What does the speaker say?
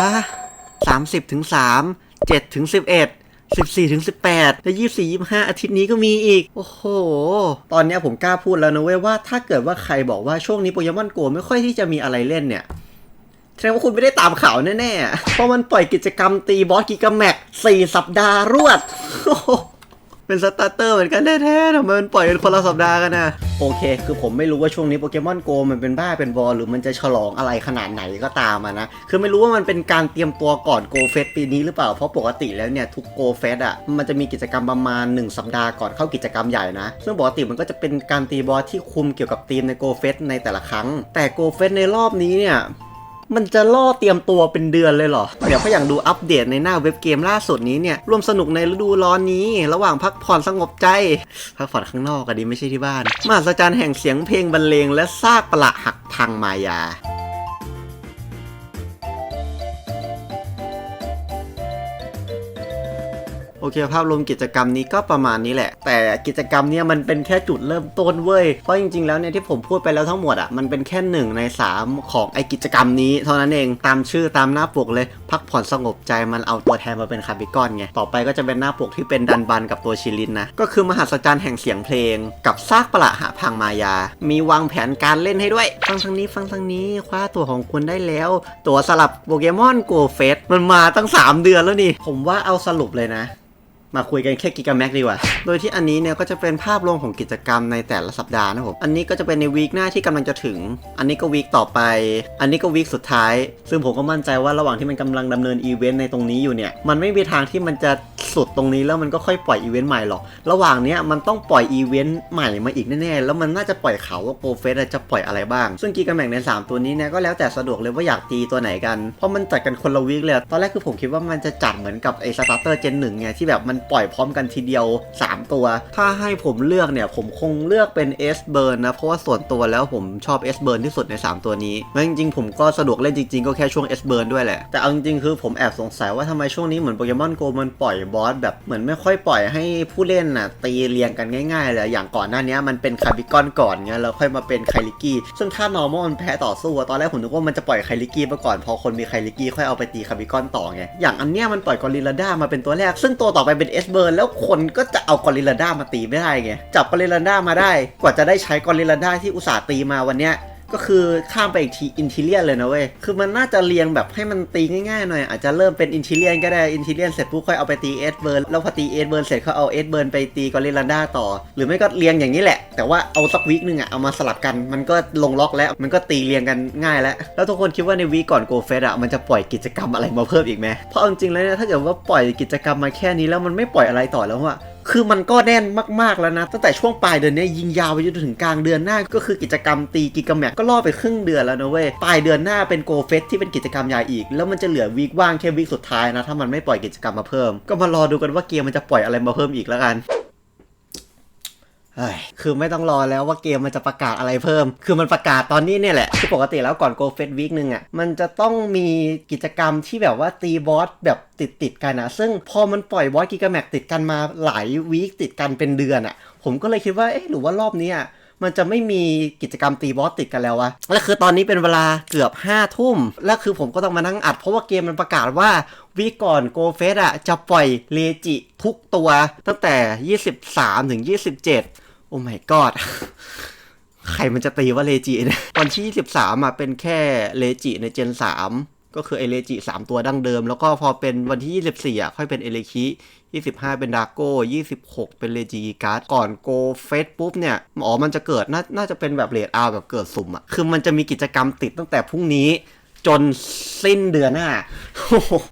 ฮะสามสิบถึงสามเจ็ดถึงสิบเอ็ดสิบสี่ถึงสิบแปดและยี่สี่ยี่ห้าอาทิตย์นี้ก็มีอีก โอ้โห ตอนนี้ผมกล้าพูดแล้วนะเว้ยว่าถ้าเกิดว่าใครบอกว่าช่วงนี้โปเกมอนโกไม่ค่อยที่จะมีอะไรเล่นเนี่ยแสดงว่าคุณไม่ได้ตามข่าวแน่ๆ เพราะมันปล่อยกิจกรรมตีบอสกิกาแม็กสี่สัปดาห์รวด เป็นสตาร์เตอร์เหมือนกันแท้ๆทำไมมันปล่อยกันคนละสัปดาห์กันนะโอเค คือผมไม่รู้ว่าช่วงนี้โปเกมอนโกมันเป็นบ้าเป็นบอลหรือมันจะฉลองอะไรขนาดไหนก็ตามอะนะ คือไม่รู้ว่ามันเป็นการเตรียมตัวก่อนโกเฟสปีนี้หรือเปล่า เพราะปกติแล้วเนี่ยทุกโกเฟสอะมันจะมีกิจกรรมประมาณ 1 สัปดาห์ก่อนเข้ากิจกรรมใหญ่นะ ซึ่งปกติมันก็จะเป็นการตีบอสที่คุมเกี่ยวกับทีมในโกเฟสในแต่ละครั้ง แต่โกเฟสในรอบนี้เนี่ย มันจะล่อเตรียมตัวเป็นเดือนเลยเหรอ เดี๋ยวก็อย่างดูอัปเดตในหน้าเว็บเกมล่าสุดนี้เนี่ยร่วมสนุกในฤดูร้อนนี้ ระหว่างพักผ่อนสงบใจ พักผ่อนข้างนอกก็ดีไม่ใช่ที่บ้านมหัศจรรย์แห่งเสียงเพลงบรรเลงและซากประหละหักพังมายา อเคภาพรวมกิจกรรมนี้ก็ประมาณนี้แหละ แต่กิจกรรมเนี้ยมันเป็นแค่จุดเริ่มต้นเว้ย เพราะจริงๆแล้วเนี่ยที่ผมพูดไปแล้วทั้งหมดอะมันเป็นแค่หนึ่งใน 3 ของไอกิจกรรมนี้เท่านั้นเองตามชื่อตามหน้าปกเลย พักผ่อนสงบใจมันเอาตัวแทนมาเป็นคาร์บิกอนไงต่อไปก็จะเป็นหน้าปกที่เป็นดันบันกับตัวชิลินนะก็คือมหัศจรรย์แห่งเสียงเพลง กับซากประหละหาพังมายา มีวางแผนการเล่นให้ด้วยฟังทางนี้ฟังทางนี้คว้าตัวของคุณได้แล้ว ตัวสลับโปเกมอนโกเฟสมันมาตั้ง 3 เดือนแล้วนี่ ผมว่าเอาสรุปเลยนะ มาคุยกันแค่กิกาแม็กดีกว่า โดยที่อันนี้เนี่ยก็จะเป็นภาพรวมของกิจกรรมในแต่ละสัปดาห์นะครับผม อันนี้ก็จะเป็นในวีคหน้าที่กำลังจะถึง อันนี้ก็วีคต่อไป อันนี้ก็วีคสุดท้าย ซึ่งผมก็มั่นใจว่าระหว่างที่มันกำลังดำเนินอีเวนต์ในตรงนี้อยู่เนี่ย มันไม่มีทางที่มันจะ สุดตรงนี้แล้วมันก็ค่อยปล่อยอีเวนต์ใหม่หรอก ระหว่างเนี้ยมันต้องปล่อยอีเวนต์ใหม่มาอีกแน่ๆ แล้วมันน่าจะปล่อยเขาว่าโปรเฟสจะปล่อยอะไรบ้าง ซึ่งกีกาแม็กใน 3 ตัวนี้เนี่ยก็แล้วแต่สะดวกเลยว่าอยากตีตัวไหนกัน เพราะมันจัดกันคนละวีคเลย ตอนแรกคือผมคิดว่ามันจะจัดเหมือนกับไอ้สตาร์เตอร์เจนหนึ่งไงที่แบบมันปล่อยพร้อมกันทีเดียว 3 ตัว ถ้าให้ผมเลือกเนี่ยผมคงเลือกเป็นเอสเบิร์นนะเพราะว่าส่วนตัวแล้วผมชอบเอสเบิร์นที่สุดใน 3 ตัวนี้แล้วจริงๆผมก็สะดวกเล่นจริงๆก็แค่ช่วงเอสเบิร์นด้วยแหละแต่เอาจริงๆคือผมแอบสงสัยว่าทำไมช่วงนี้เหมือนโปเกมอนโกมันปล่อยบอสแบบเหมือนไม่ค่อยปล่อยให้ผู้เล่นน่ะตีเรียงกันง่ายๆเลยอย่างก่อนหน้านี้มันเป็นคาบิกอนก่อนเงี้ยแล้วค่อยมาเป็นไคลิกี้ซึ่งถ้านอร์มอลมันแพ้ต่อสู้อะตอนแรกผมนึกว่ามันจะปล่อยไคลิกี้มาก่อนพอคนมีไคลิกี้ค่อยเอาไปตีคาบิกอนต่อไงอย่างอันเนี้ยมันปล่อยกอริลลาด้ามาเป็นตัวแรก ซึ่งตัวต่อไปเป็นเอสเบิร์นแล้วคนก็จะเอากอริลลาด้ามาตีไม่ได้ไงจับกอริลลาด้ามาได้ กว่าจะได้ใช้กอริลลาด้าที่อุตส่าห์ตีมาวันเนี้ย ก็คือข้ามไปอีกทีอินทิเลียนเลยนะเว้ย คือมันน่าจะเรียงแบบให้มันตีง่ายๆหน่อย อาจจะเริ่มเป็นอินทิเลียนก็ได้ อินทิเลียนเสร็จปุ๊บค่อยเอาไปตีเอสเบิร์นแล้วพอตีเอสเบิร์นเสร็จเขาเอาเอสเบิร์นไปตีกอริลลาด้าต่อ หรือไม่ก็เรียงอย่างนี้แหละ แต่ว่าเอาสักวีคนึงอะเอามาสลับกัน มันก็ลงล็อกแล้ว มันก็ตีเรียงกันง่ายแล้ว แล้วทุกคนคิดว่าในวีก่อนโกเฟสอะมันจะปล่อยกิจกรรมอะไรมาเพิ่มอีกไหมเพราะเอาจริงๆแล้วเนี่ยถ้าเกิดว่าปล่อยกิจกรรมมาแค่นี้แล้วมันไม่ปล่อยอะไรต่อแล้วอะ คือมันก็แน่นมากๆแล้วนะ ตั้งแต่ช่วงปลายเดือนนี้ยิงยาวไปจนถึงกลางเดือนหน้า ก็คือกิจกรรมตีกิกแม็กก็ล่อไปครึ่งเดือนแล้วนะเว้ยปลายเดือนหน้าเป็นโกเฟสที่เป็นกิจกรรมใหญ่อีก แล้วมันจะเหลือวีคว่างแค่วีคสุดท้ายนะถ้ามันไม่ปล่อยกิจกรรมมาเพิ่ม ก็มารอดูกันว่าเกมมันจะปล่อยอะไรมาเพิ่มอีกแล้วกัน คือไม่ต้องรอแล้วว่าเกมมันจะประกาศอะไรเพิ่ม คือมันประกาศตอนนี้เนี่ยแหละคือปกติแล้วก่อน Go Fest Week หนึ่งอะ มันจะต้องมีกิจกรรมที่แบบว่าตีบอสแบบติดติดกันนะ ซึ่งพอมันปล่อยบอสกิกาแม็กติดกันมาหลายวีคติดกันเป็นเดือนอะ ผมก็เลยคิดว่า เอ๊ะ หรือว่ารอบนี้อะมันจะไม่มีกิจกรรมตีบอสติดกันแล้ววะ แล้วคือตอนนี้เป็นเวลาเกือบ5้าทุ่ม แล้วคือผมก็ต้องมานั่งอัดเพราะว่าเกมมันประกาศว่าวีก่อนโกเฟสอะจะปล่อยเลจิทุกตัวตั้งแต่ 23ถึง27 โอ้ my god ใครมันจะตีว่าเลจิเนี่ยตอนที่23อะเป็นแค่เลจิในเจน 3 ก็คือไอเลจิ3ตัวดั้งเดิม แล้วก็พอเป็นวันที่ 24อะค่อยเป็นเอเลคิ25 เป็นดาโก้26 เป็นเลจิการ์ดก่อนโกเฟสปุ๊บเนี่ยอ๋อมันจะเกิดนาน่าจะเป็นแบบเลดอาแบบเกิดสุ่มอะคือมันจะมีกิจกรรมติดตั้งแต่พรุ่งนี้จนสิ้นเดือนหน้า